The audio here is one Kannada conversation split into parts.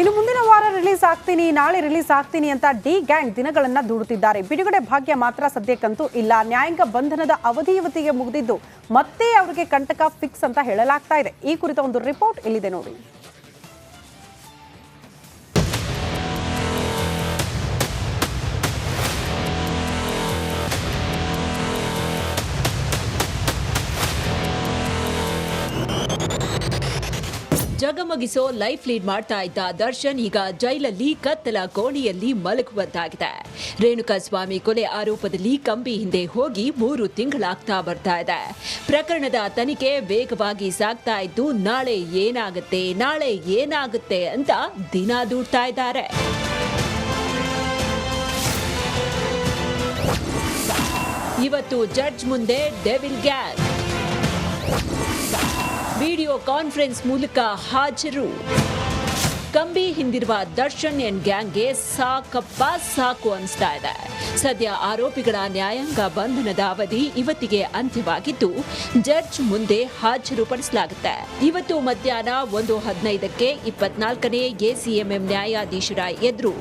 ಇನ್ನು ಮುಂದಿನ ವಾರ ರಿಲೀಸ್ ಆಗ್ತೀನಿ, ನಾಳೆ ರಿಲೀಸ್ ಆಗ್ತೀನಿ ಅಂತ ಡಿ ಗ್ಯಾಂಗ್ ದಿನಗಳನ್ನ ದೂಡುತ್ತಿದ್ದಾರೆ. ಬಿಡುಗಡೆ ಭಾಗ್ಯ ಮಾತ್ರ ಸದ್ಯಕ್ಕಂತೂ ಇಲ್ಲ. ನ್ಯಾಯಾಂಗ ಬಂಧನದ ಅವಧಿಯವತಿಗೆ ಮುಗಿದಿದ್ದು ಮತ್ತೆ ಅವರಿಗೆ ಕಂಟಕ ಫಿಕ್ಸ್ ಅಂತ ಹೇಳಲಾಗ್ತಾ ಇದೆ. ಈ ಕುರಿತ ಒಂದು ರಿಪೋರ್ಟ್ ಇಲ್ಲಿದೆ ನೋಡಿ. ಜಗಮಗಿಸೋ ಲೈಫ್ ಲೀಡ್ ಮಾಡ್ತಾ ಇದ್ದ ದರ್ಶನ್ ಈಗ ಜೈಲಲ್ಲಿ ಕತ್ತಲ ಕೋಣೆಯಲ್ಲಿ ಮಲಗುವಂತಾಗಿದೆ. ರೇಣುಕಾ ಸ್ವಾಮಿ ಕೊಲೆ ಆರೋಪದಲ್ಲಿ ಕಂಬಿ ಹಿಂದೆ ಹೋಗಿ ಮೂರು ತಿಂಗಳಾಗ್ತಾ ಬರ್ತಾ ಇದೆ. ಪ್ರಕರಣದ ತನಿಖೆ ವೇಗವಾಗಿ ಸಾಗ್ತಾ ಇದ್ದು, ನಾಳೆ ಏನಾಗುತ್ತೆ ನಾಳೆ ಏನಾಗುತ್ತೆ ಅಂತ ದಿನ ದೂಡ್ತಾ ಇದ್ದಾರೆ. ಇವತ್ತು ಜಡ್ಜ್ ಮುಂದೆ ಡೆವಿಲ್ ಗ್ಯಾಂಗ್. ವಿಡಿಯೋ ಕಾನ್ಫರೆನ್ಸ್ ಮೂಲಕ ಹಾಜರು. ಕಂಬಿ ಹಿಂದಿರುವ ದರ್ಶನ್ ಎನ್ ಗ್ಯಾಂಗ್ಗೆ ಸಾಕಪ್ಪ ಸಾಕು ಅನಿಸ್ತಾ ಇದೆ. ಸದ್ಯ ಆರೋಪಿಗಳ ನ್ಯಾಯಾಂಗ ಬಂಧನದ ಅವಧಿ ಇವತ್ತಿಗೆ ಅಂತ್ಯವಾಗಿದ್ದು, ಜಡ್ಜ್ ಮುಂದೆ ಹಾಜರುಪಡಿಸಲಾಗುತ್ತೆ. ಇವತ್ತು ಮಧ್ಯಾಹ್ನ ಒಂದು ಹದಿನೈದಕ್ಕೆ ಇಪ್ಪತ್ನಾಲ್ಕನೇ ಎಸಿಎಂಎಂ ನ್ಯಾಯಾಧೀಶರ ಎದುರು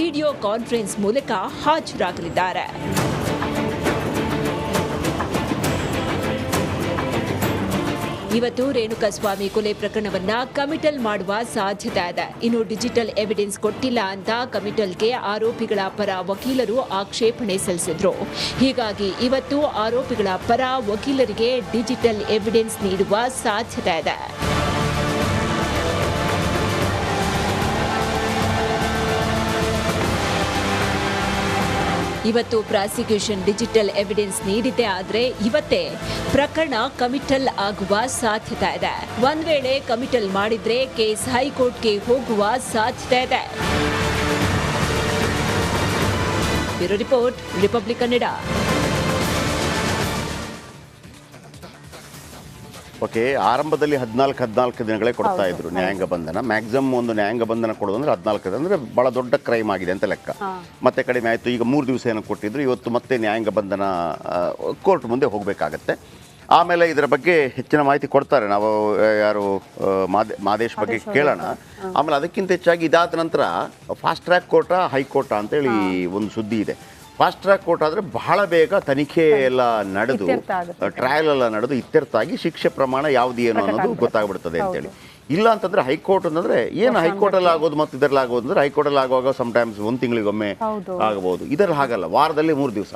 ವಿಡಿಯೋ ಕಾನ್ಫರೆನ್ಸ್ ಮೂಲಕ ಹಾಜರಾಗಲಿದ್ದಾರೆ. ಇವತ್ತು ರೇಣುಕಾಸ್ವಾಮಿ ಕೊಲೆ ಪ್ರಕರಣವನ್ನ ಕಮಿಟಲ್ ಮಾಡುವ ಸಾಧ್ಯತೆ ಇದೆ. ಇನ್ನು ಡಿಜಿಟಲ್ ಎವಿಡೆನ್ಸ್ ಕೊಟ್ಟಿಲ್ಲ ಅಂತ ಕಮಿಟಲ್ಗೆ ಆರೋಪಿಗಳ ಪರ ವಕೀಲರು ಆಕ್ಷೇಪಣೆ ಸಲ್ಲಿಸಿದ್ರು. ಹೀಗಾಗಿ ಇವತ್ತು ಆರೋಪಿಗಳ ಪರ ವಕೀಲರಿಗೆ ಡಿಜಿಟಲ್ ಎವಿಡೆನ್ಸ್ ನೀಡುವ ಸಾಧ್ಯತೆ ಇದೆ. ಇವತ್ತು ಪ್ರಾಸಿಕ್ಯೂಷನ್ ಡಿಜಿಟಲ್ ಎವಿಡೆನ್ಸ್ ನೀಡಿದೆ ಆದರೆ ಇವತ್ತೇ ಪ್ರಕರಣ ಕಮಿಟಲ್ ಆಗುವ ಸಾಧ್ಯತೆ ಇದೆ. ಒಂದ್ ವೇಳೆ ಕಮಿಟಲ್ ಮಾಡಿದ್ರೆ ಕೇಸ್ ಹೈಕೋರ್ಟ್ಗೆ ಹೋಗುವ ಸಾಧ್ಯತೆ ಇದೆ. Bureau report, Republic Kannada okay ಆರಂಭದಲ್ಲಿ ಹದಿನಾಲ್ಕು ಹದಿನಾಲ್ಕು ದಿನಗಳೇ ಕೊಡ್ತಾ ಇದ್ರು ನ್ಯಾಯಾಂಗ ಬಂಧನ. ಮ್ಯಾಕ್ಸಿಮಮ್ ಒಂದು ನ್ಯಾಯಾಂಗ ಬಂಧನ ಕೊಡೋದು ಅಂದ್ರೆ ಹದಿನಾಲ್ಕು ದಿನ. ಅಂದ್ರೆ ಬಹಳ ದೊಡ್ಡ ಕ್ರೈಮ್ ಆಗಿದೆ ಅಂತ ಲೆಕ್ಕ. ಮತ್ತೆ ಕಡಿಮೆ ಆಯಿತು ಈಗ ಮೂರು ದಿವಸ ಏನೋ ಕೊಟ್ಟಿದ್ರು. ಇವತ್ತು ಮತ್ತೆ ನ್ಯಾಯಾಂಗ ಬಂಧನ ಕೋರ್ಟ್ ಮುಂದೆ ಹೋಗಬೇಕಾಗತ್ತೆ. ಆಮೇಲೆ ಇದರ ಬಗ್ಗೆ ಹೆಚ್ಚಿನ ಮಾಹಿತಿ ಕೊಡ್ತಾರೆ. ನಾವು ಯಾರು ಮಾದೇ ಮಾದೇಶ್ ಬಗ್ಗೆ ಕೇಳೋಣ. ಆಮೇಲೆ ಅದಕ್ಕಿಂತ ಹೆಚ್ಚಾಗಿ ಇದಾದ ನಂತರ ಫಾಸ್ಟ್ ಟ್ರ್ಯಾಕ್ ಕೋರ್ಟಾ ಹೈಕೋರ್ಟಾ ಅಂತೇಳಿ ಒಂದು ಸುದ್ದಿ ಇದೆ. ಫಾಸ್ಟ್ ಟ್ರ್ಯಾಕ್ ಕೋರ್ಟ್ ಆದರೆ ಬಹಳ ಬೇಗ ತನಿಖೆ ಎಲ್ಲ ನಡೆದು ಟ್ರಯಲ್ ಎಲ್ಲ ನಡೆದು ಇತ್ಯರ್ಥ ಆಗಿ ಶಿಕ್ಷೆ ಪ್ರಮಾಣ ಯಾವ್ದು ಏನು ಅನ್ನೋದು ಗೊತ್ತಾಗ್ಬಿಡ್ತದೆ ಅಂತೇಳಿ ಇಲ್ಲ ಅಂತಂದ್ರೆ ಹೈಕೋರ್ಟ್ ಅಂತಂದ್ರೆ ಏನು ಹೈಕೋರ್ಟ್ ಅಲ್ಲಿ ಆಗೋದು ಮತ್ತು ಇದರಲ್ಲಿ ಆಗೋದು ಅಂದ್ರೆ ಹೈಕೋರ್ಟ್ ಅಲ್ಲಿ ಆಗುವಾಗ ಟೈಮ್ಸ್ ಒಂದು ತಿಂಗಳಿಗೊಮ್ಮೆ ಹೌದು. ಆಗಬಹುದು ಇದರಲ್ಲಿ ಹಾಗಲ್ಲ ವಾರದಲ್ಲಿ ಮೂರು ದಿವಸ.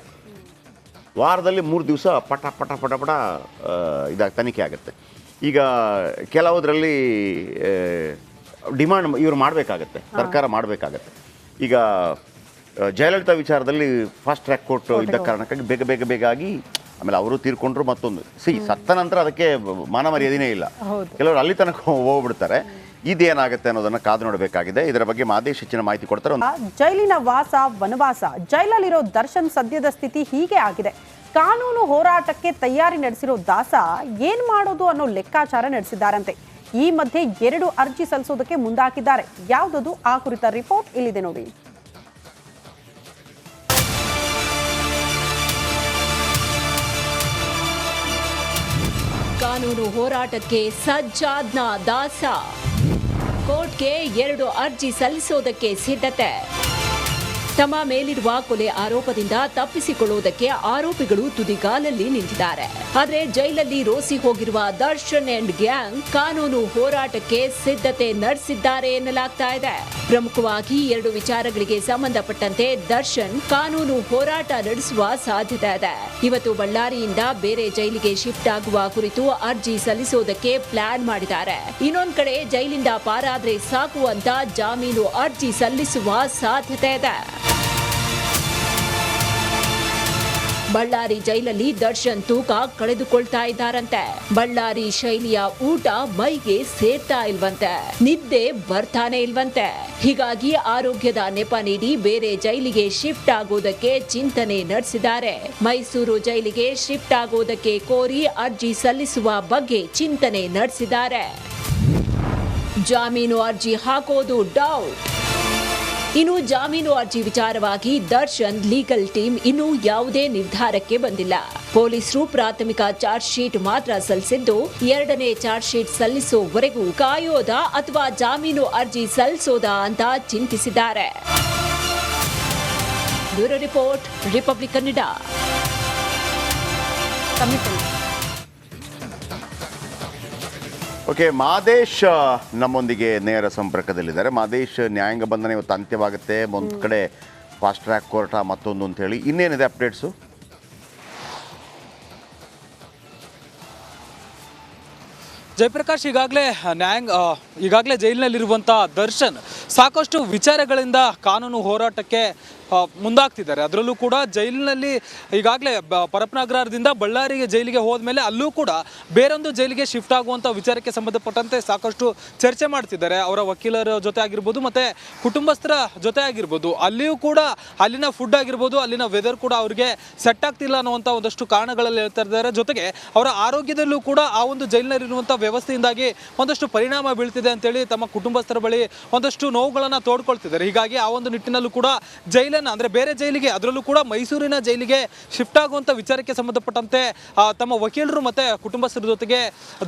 ವಾರದಲ್ಲಿ ಮೂರು ದಿವಸ ಪಟ ಪಟ ಪಟ ಪಟ ಇದಾಗ ತನಿಖೆ ಆಗುತ್ತೆ. ಈಗ ಕೆಲವುದರಲ್ಲಿ ಡಿಮಾಂಡ್ ಇವರು ಮಾಡಬೇಕಾಗತ್ತೆ ಸರ್ಕಾರ ಮಾಡಬೇಕಾಗತ್ತೆ. ಈಗ ಜಯಲಲಿತಾ ವಿಚಾರದಲ್ಲಿ ಫಾಸ್ಟ್ ಟ್ರ್ಯಾಕ್ ಕೋರ್ಟ್ ಇದ್ದ ಕಾರಣಕ್ಕಾಗಿ ಬೇಗ ಬೇಗ ಬೇಗ ಆಗಿ ಆಮೇಲೆ ಅವರು ತೀರ್ಕೊಂಡ್ರು ಮತ್ತೊಂದು. ಸಿ ಸತ್ತ ನಂತರ ಅದಕ್ಕೆ ಮಾನ ಮರ್ಯಾದೆನೇ ಇಲ್ಲ. ಕೆಲವರು ಅಲ್ಲಿ ತನಕ ಹೋಗ್ಬಿಡ್ತಾರೆ. ಇದೇನಾಗುತ್ತೆ ಅನ್ನೋದನ್ನ ಕಾದು ನೋಡಬೇಕಾಗಿದೆ. ಇದರ ಬಗ್ಗೆ ಮಾದೇಶ್ ಹೆಚ್ಚಿನ ಮಾಹಿತಿ ಕೊಡ್ತಾರೆ. ಜೈಲಿನ ವಾಸ ವನವಾಸ ಜೈಲಲ್ಲಿರೋ ದರ್ಶನ್ ಸದ್ಯದ ಸ್ಥಿತಿ ಹೀಗೆ ಆಗಿದೆ. ಕಾನೂನು ಹೋರಾಟಕ್ಕೆ ತಯಾರಿ ನಡೆಸಿರೋ ದಾಸ ಏನ್ ಮಾಡೋದು ಅನ್ನೋ ಲೆಕ್ಕಾಚಾರ ನಡೆಸಿದ್ದಾರಂತೆ. ಈ ಮಧ್ಯೆ ಎರಡು ಅರ್ಜಿ ಸಲ್ಲಿಸೋದಕ್ಕೆ ಮುಂದಾಕಿದ್ದಾರೆ ಯಾವುದದು? ಆ ಕುರಿತ ರಿಪೋರ್ಟ್ ಇಲ್ಲಿದೆ ನೋಡಿ. ಕಾನೂನು ಹೋರಾಟಕ್ಕೆ ಸಜ್ಜಾದ್ನ ದಾಸ. ಕೋರ್ಟ್ಗೆ ಎರಡು ಅರ್ಜಿ ಸಲ್ಲಿಸೋದಕ್ಕೆ ಸಿದ್ಧತೆ. ತಮ್ಮ ಮೇಲಿರುವ ಕೊಲೆ ಆರೋಪದಿಂದ ತಪ್ಪಿಸಿಕೊಳ್ಳುವುದಕ್ಕೆ ಆರೋಪಿಗಳು ತುದಿಗಾಲಲ್ಲಿ ನಿಂತಿದ್ದಾರೆ. ಆದರೆ ಜೈಲಲ್ಲಿ ರೋಸಿ ಹೋಗಿರುವ ದರ್ಶನ್ ಅಂಡ್ ಗ್ಯಾಂಗ್ ಕಾನೂನು ಹೋರಾಟಕ್ಕೆ ಸಿದ್ಧತೆ ನಡೆಸಿದ್ದಾರೆ ಎನ್ನಲಾಗ್ತಾ ಇದೆ. ಪ್ರಮುಖವಾಗಿ ಎರಡು ವಿಚಾರಗಳಿಗೆ ಸಂಬಂಧಪಟ್ಟಂತೆ ದರ್ಶನ್ ಕಾನೂನು ಹೋರಾಟ ನಡೆಸುವ ಸಾಧ್ಯತೆ ಇದೆ. ಇವತ್ತು ಬಳ್ಳಾರಿಯಿಂದ ಬೇರೆ ಜೈಲಿಗೆ ಶಿಫ್ಟ್ ಆಗುವ ಕುರಿತು ಅರ್ಜಿ ಸಲ್ಲಿಸೋದಕ್ಕೆ ಪ್ಲಾನ್ ಮಾಡಿದ್ದಾರೆ. ಇನ್ನೊಂದ್ ಕಡೆ ಜೈಲಿಂದ ಪಾರಾದ್ರೆ ಸಾಕು ಅಂತ ಜಾಮೀನು ಅರ್ಜಿ ಸಲ್ಲಿಸುವ ಸಾಧ್ಯತೆ ಇದೆ. ಬಳ್ಳಾರಿ ಜೈಲಲ್ಲಿ ದರ್ಶನ್ ತೂಕ ಕಳೆದುಕೊಳ್ತಾ ಇದ್ದಾರಂತೆ. ಬಳ್ಳಾರಿ ಶೈಲಿಯ ಊಟ ಮೈಗೆ ಸೇರ್ತಾ ಇಲ್ವಂತೆ. ನಿದ್ದೆ ಬರ್ತಾನೆ ಇಲ್ವಂತೆ. ಹೀಗಾಗಿ ಆರೋಗ್ಯದ ನೆಪ ನೀಡಿ ಬೇರೆ ಜೈಲಿಗೆ ಶಿಫ್ಟ್ ಆಗೋದಕ್ಕೆ ಚಿಂತನೆ ನಡೆಸಿದ್ದಾರೆ. ಮೈಸೂರು ಜೈಲಿಗೆ ಶಿಫ್ಟ್ ಆಗೋದಕ್ಕೆ ಕೋರಿ ಅರ್ಜಿ ಸಲ್ಲಿಸುವ ಬಗ್ಗೆ ಚಿಂತನೆ ನಡೆಸಿದ್ದಾರೆ. ಜಾಮೀನು ಅರ್ಜಿ ಹಾಕೋದು ಡೌಟ್. ಇನ್ನು ಜಾಮೀನು ಅರ್ಜಿ ವಿಚಾರವಾಗಿ ದರ್ಶನ್ ಲೀಗಲ್ ಟೀಮ್ ಇನ್ನೂ ಯಾವುದೇ ನಿರ್ಧಾರಕ್ಕೆ ಬಂದಿಲ್ಲ. ಪೊಲೀಸರು ಪ್ರಾಥಮಿಕ ಚಾರ್ಜ್ ಶೀಟ್ ಮಾತ್ರ ಸಲ್ಲಿಸಿದ್ದು, ಎರಡನೇ ಚಾರ್ಜ್ ಶೀಟ್ ಸಲ್ಲಿಸುವವರೆಗೂ ಕಾಯೋದ ಅಥವಾ ಜಾಮೀನು ಅರ್ಜಿ ಸಲ್ಲಿಸೋದಾ ಅಂತ ಚಿಂತಿಸಿದ್ದಾರೆ. Bureau report, Republic Kannada. Okay Madesh ನಮ್ಮೊಂದಿಗೆ ನೇರ ಸಂಪರ್ಕದಲ್ಲಿದ್ದಾರೆ. ಮಾದೇಶ್ ನ್ಯಾಯಾಂಗ ಬಂಧನ ಇವತ್ತು ಅಂತ್ಯವಾಗುತ್ತೆ. ಒಂದು ಕಡೆ ಫಾಸ್ಟ್ ಟ್ರ್ಯಾಕ್ ಕೋರ್ಟ ಮತ್ತೊಂದು ಅಂತ ಹೇಳಿ. ಇನ್ನೇನಿದೆ ಅಪ್ಡೇಟ್ಸು ಜಯಪ್ರಕಾಶ್ ಈಗಾಗಲೇ ನ್ಯಾಯಾಂಗ ಈಗಾಗಲೇ ಜೈಲಿನಲ್ಲಿರುವಂಥ ದರ್ಶನ್ ಸಾಕಷ್ಟು ವಿಚಾರಗಳಿಂದ ಕಾನೂನು ಹೋರಾಟಕ್ಕೆ ಮುಂದಾಗ್ತಿದ್ದಾರೆ. ಅದರಲ್ಲೂ ಕೂಡ ಜೈಲಿನಲ್ಲಿ ಈಗಾಗಲೇ ಪರಪ್ಪನಗರದಿಂದ ಬಳ್ಳಾರಿಗೆ ಜೈಲಿಗೆ ಹೋದ್ಮೇಲೆ ಅಲ್ಲೂ ಕೂಡ ಬೇರೊಂದು ಜೈಲಿಗೆ ಶಿಫ್ಟ್ ಆಗುವಂಥ ವಿಚಾರಕ್ಕೆ ಸಂಬಂಧಪಟ್ಟಂತೆ ಸಾಕಷ್ಟು ಚರ್ಚೆ ಮಾಡ್ತಿದ್ದಾರೆ. ಅವರ ವಕೀಲರ ಜೊತೆ ಆಗಿರ್ಬೋದು ಮತ್ತು ಕುಟುಂಬಸ್ಥರ ಜೊತೆ ಆಗಿರ್ಬೋದು. ಅಲ್ಲಿಯೂ ಕೂಡ ಅಲ್ಲಿನ ಫುಡ್ ಆಗಿರ್ಬೋದು, ಅಲ್ಲಿನ ವೆದರ್ ಕೂಡ ಅವರಿಗೆ ಸೆಟ್ ಆಗ್ತಿಲ್ಲ ಅನ್ನುವಂಥ ಒಂದಷ್ಟು ಕಾರಣಗಳಲ್ಲಿ ಹೇಳ್ತಾ ಇದ್ದಾರೆ. ಜೊತೆಗೆ ಅವರ ಆರೋಗ್ಯದಲ್ಲೂ ಕೂಡ ಆ ಒಂದು ಜೈಲಿನಲ್ಲಿರುವಂಥ ವ್ಯವಸ್ಥೆಯಿಂದಾಗಿ ಒಂದಷ್ಟು ಪರಿಣಾಮ ಬೀಳ್ತಿದೆ ಅಂತೇಳಿ ತಮ್ಮ ಕುಟುಂಬಸ್ಥರ ಬಳಿ ಒಂದಷ್ಟು ನೋವುಗಳನ್ನು ತೋಡ್ಕೊಳ್ತಿದ್ದಾರೆ. ಹೀಗಾಗಿ ಆ ಒಂದು ನಿಟ್ಟಿನಲ್ಲೂ ಕೂಡ ಜೈಲನ್ನು ಅಂದರೆ ಬೇರೆ ಜೈಲಿಗೆ ಅದರಲ್ಲೂ ಕೂಡ ಮೈಸೂರಿನ ಜೈಲಿಗೆ ಶಿಫ್ಟ್ ಆಗುವಂಥ ವಿಚಾರಕ್ಕೆ ಸಂಬಂಧಪಟ್ಟಂತೆ ತಮ್ಮ ವಕೀಲರು ಮತ್ತೆ ಕುಟುಂಬಸ್ಥರ ಜೊತೆಗೆ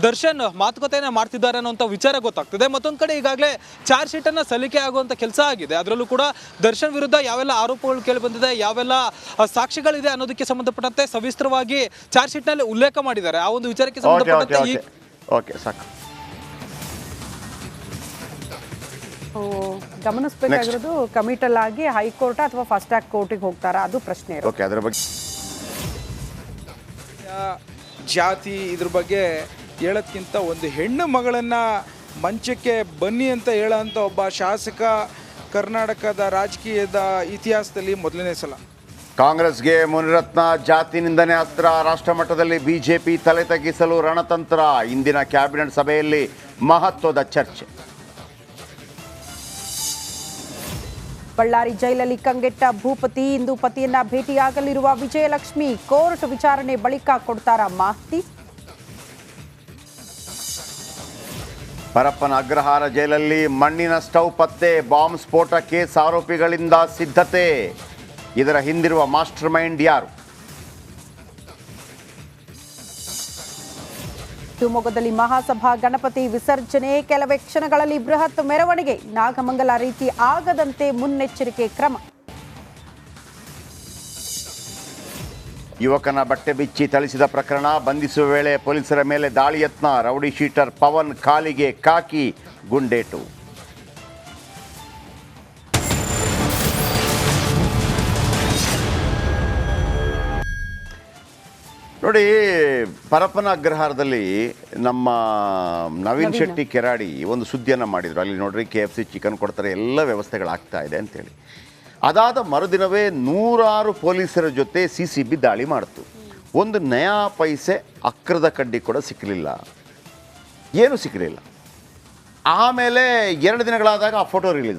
ದರ್ಶನ್ ಮಾತುಕತೆಯನ್ನು ಮಾಡ್ತಿದ್ದಾರೆ ಅನ್ನೋಂಥ ವಿಚಾರ ಗೊತ್ತಾಗ್ತಿದೆ. ಮತ್ತೊಂದು ಕಡೆ ಈಗಾಗಲೇ ಚಾರ್ಜ್ ಶೀಟನ್ನು ಸಲ್ಲಿಕೆ ಆಗುವಂಥ ಕೆಲಸ ಆಗಿದೆ. ಅದರಲ್ಲೂ ಕೂಡ ದರ್ಶನ್ ವಿರುದ್ಧ ಯಾವೆಲ್ಲ ಆರೋಪಗಳು ಕೇಳಿ ಬಂದಿದೆ ಯಾವೆಲ್ಲ ಸಾಕ್ಷಿಗಳಿದೆ ಅನ್ನೋದಕ್ಕೆ ಸಂಬಂಧಪಟ್ಟಂತೆ ಸವಿಸ್ತರವಾಗಿ ಚಾರ್ಜ್ ಶೀಟ್ನಲ್ಲಿ ಉಲ್ಲೇಖ ಮಾಡಿದ್ದಾರೆ. ಆ ಒಂದು ವಿಚಾರಕ್ಕೆ ಸಂಬಂಧಪಟ್ಟಂತೆ ಓಕೆ ಸಾಕು. ಗಮನಿಸಬೇಕಾಗಿರೋದು ಕಮಿಟಲ್ ಆಗಿ ಹೈಕೋರ್ಟ್ ಅಥವಾ ಫಸ್ಟ್ ಟ್ರ್ಯಾಕ್ ಕೋರ್ಟಿಗೆ ಹೋಗ್ತಾರಾ? ಅದು ಪ್ರಶ್ನೆ ಇರೋದು ಓಕೆ ಅದರ ಬಗ್ಗೆ ಜಾತಿ ಇದ್ರ ಬಗ್ಗೆ ಹೇಳೋದಕ್ಕಿಂತ ಒಂದು ಹೆಣ್ಣು ಮಗಳನ್ನು ಮಂಚಕ್ಕೆ ಬನ್ನಿ ಅಂತ ಹೇಳೋಂಥ ಒಬ್ಬ ಶಾಸಕ ಕರ್ನಾಟಕದ ರಾಜಕೀಯದ ಇತಿಹಾಸದಲ್ಲಿ ಮೊದಲನೇ ಸಲ. ಕಾಂಗ್ರೆಸ್ಗೆ ಮುನಿರತ್ನ ಜಾತಿ ನಿಂದನೆ ಅಸ್ತ್ರ ರಾಷ್ಟ್ರ ಮಟ್ಟದಲ್ಲಿ ಬಿಜೆಪಿ ತಲೆ ತಗ್ಗಿಸಲು ರಣತಂತ್ರ. ಇಂದಿನ ಕ್ಯಾಬಿನೆಟ್ ಸಭೆಯಲ್ಲಿ ಮಹತ್ವದ ಚರ್ಚೆ. ಬಳ್ಳಾರಿ ಜೈಲಲ್ಲಿ ಕಂಗೆಟ್ಟ ಭೂಪತಿ, ಇಂದು ಪತಿಯನ್ನ ಭೇಟಿಯಾಗಲಿರುವ ವಿಜಯಲಕ್ಷ್ಮಿ ಕೋರ್ಟ್ ವಿಚಾರಣೆ ಬಳಿಕ ಕೊಡ್ತಾರ ಮಾಹಿತಿ. ಪರಪ್ಪನ ಅಗ್ರಹಾರ ಜೈಲಲ್ಲಿ ಮಣ್ಣಿನ ಸ್ಟೌ ಪತ್ತೆ, ಬಾಂಬ್ ಸ್ಫೋಟ ಕೇಸ್ ಆರೋಪಿಗಳಿಂದ ಸಿದ್ಧತೆ. ಇದರ ಹಿಂದಿರುವ ಮಾಸ್ಟರ್ ಮೈಂಡ್ ಯಾರು? ಶಿವಮೊಗ್ಗದಲ್ಲಿ ಮಹಾಸಭಾ ಗಣಪತಿ ವಿಸರ್ಜನೆ. ಕೆಲವೇ ಕ್ಷಣಗಳಲ್ಲಿ ಬೃಹತ್ ಮೆರವಣಿಗೆ. ನಾಗಮಂಗಲ ರೀತಿ ಆಗದಂತೆ ಮುನ್ನೆಚ್ಚರಿಕೆ ಕ್ರಮ. ಯುವಕನ ಬಟ್ಟೆ ಬಿಚ್ಚಿ ಥಳಿಸಿದ ಪ್ರಕರಣ. ಬಂಧಿಸುವ ವೇಳೆ ಪೊಲೀಸರ ಮೇಲೆ ದಾಳಿ ಯತ್ನ. ರೌಡಿ ಶೀಟರ್ ಪವನ್ ಕಾಲಿಗೆ ಕಾಕಿ ಗುಂಡೇಟು. ನೋಡಿ ಪರಪ್ಪನ ಅಗ್ರಹಾರದಲ್ಲಿ ನಮ್ಮ ನವೀನ್ ಶೆಟ್ಟಿ ಕೆರಾಡಿ ಒಂದು ಸುದ್ದಿಯನ್ನು ಮಾಡಿದರು. ಅಲ್ಲಿ ನೋಡ್ರಿ ಕೆ ಎಫ್ ಸಿ ಚಿಕನ್ ಕೊಡ್ತಾರೆ ಎಲ್ಲ ವ್ಯವಸ್ಥೆಗಳಾಗ್ತಾ ಇದೆ ಅಂತೇಳಿ ಅದಾದ ಮರುದಿನವೇ ನೂರಾರು ಪೊಲೀಸರ ಜೊತೆ ಸಿ ಸಿ ಬಿ ದಾಳಿ ಮಾಡಿತು. ಒಂದು ನಯಾ ಪೈಸೆ ಅಕ್ರದ ಕಡ್ಡಿ ಕೂಡ ಸಿಕ್ಕಲಿಲ್ಲ ಏನು ಸಿಕ್ಕಲಿಲ್ಲ ಆಮೇಲೆ ಎರಡು ದಿನಗಳಾದಾಗ ಆ ಫೋಟೋ ರಿಲೀಸ್